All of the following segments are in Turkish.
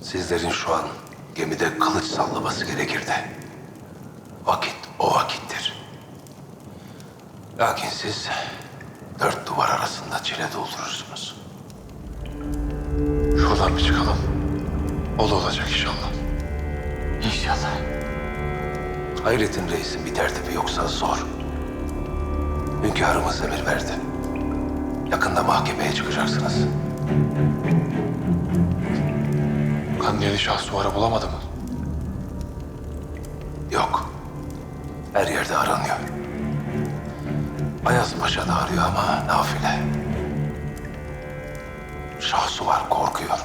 Sizlerin şu an gemide kılıç sallaması gerekirdi. Vakit o vakittir. Lakin siz dört duvar arasında çile doldurursunuz. Şuradan bir çıkalım. O da olacak inşallah. İnşallah. Hayrettin Reis'in bir tertibi yoksa zor. Hünkârımız emir verdi. Yakında mahkemeye çıkacaksınız. Kandiyeli Şahsuvar'ı bulamadı mı? Yok. Her yerde aranıyor. Ayaz Paşa da arıyor ama nafile. Şahsuvar korkuyor.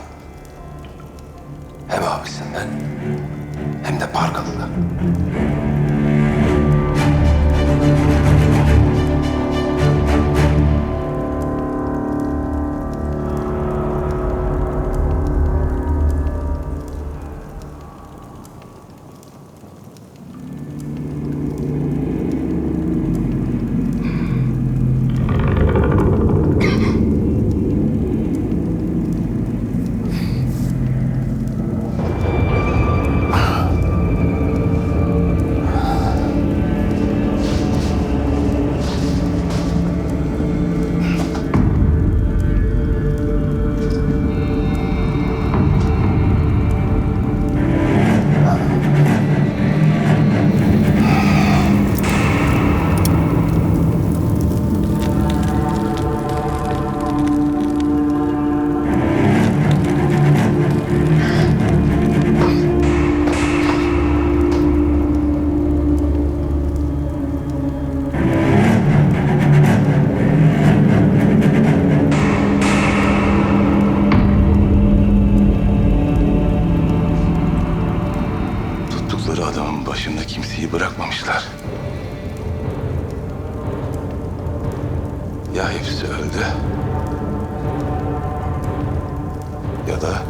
Hem abisinden hem de Pargalı'dan. Adamın başında kimseyi bırakmamışlar. Ya hepsi öldü ya da